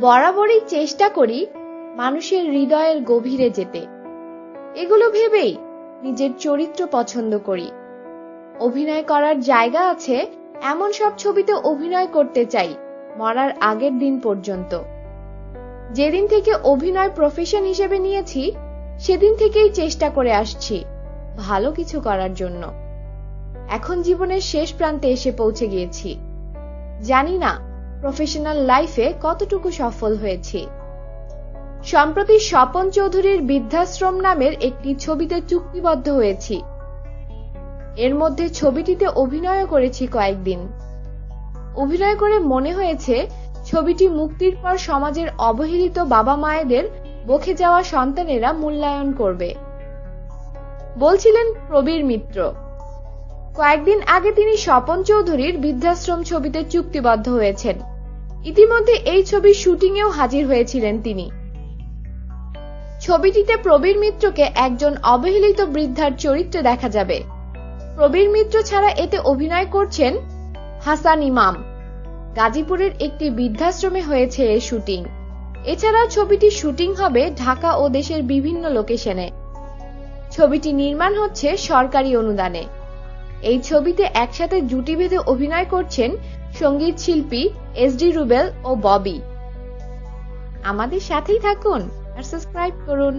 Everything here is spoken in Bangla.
বরাবরই চেষ্টা করি মানুষের হৃদয়ের গভীরে যেতে। এগুলো ভেবেই নিজের চরিত্র পছন্দ করি। অভিনয় করার জায়গা আছে এমন সব ছবিতে অভিনয় করতে চাই মরার আগের দিন পর্যন্ত। যেদিন থেকে অভিনয় প্রফেশন হিসেবে নিয়েছি, সেদিন থেকেই চেষ্টা করে আসছি ভালো কিছু করার জন্য। এখন জীবনের শেষ প্রান্তে এসে পৌঁছে গিয়েছি। জানি না প্রফেশনাল লাইফে কতটুকু সফল হয়েছি? সম্প্রতি স্বপন চৌধুরীর বৃদ্ধাশ্রম নামের একটি ছবিতে চুক্তিবদ্ধ হয়েছি। এর মধ্যে ছবিটিতে অভিনয় করেছি কয়েকদিন। অভিনয় করে মনে হয়েছে, ছবিটি মুক্তির পর সমাজের অবহেলিত বাবা মায়েদের বকে যাওয়া সন্তানেরা মূল্যায়ন করবে। বলছিলেন প্রবীর মিত্র। কয়েকদিন আগে তিনি স্বপন চৌধুরীর বৃদ্ধাশ্রম ছবিতে চুক্তিবদ্ধ হয়েছেন। ইতিমধ্যে এই ছবির শুটিংয়েও হাজির হয়েছিলেন তিনি। ছবিটিতে প্রবীর মিত্রকে একজন অবহেলিত বৃদ্ধার চরিত্রে দেখা যাবে। প্রবীর মিত্র ছাড়া এতে অভিনয় করছেন হাসান ইমাম। গাজীপুরের একটি বৃদ্ধাশ্রমে হয়েছে এর শুটিং। এছাড়াও ছবিটি শুটিং হবে ঢাকা ও দেশের বিভিন্ন লোকেশনে। ছবিটি নির্মাণ হচ্ছে সরকারি অনুদানে। এই ছবিতে একসাথে জুটি বেঁধে অভিনয় করছেন সংগীত শিল্পী এস ডি রুবেল ও ববি। আমাদের সাথেই থাকুন আর সাবস্ক্রাইব করুন।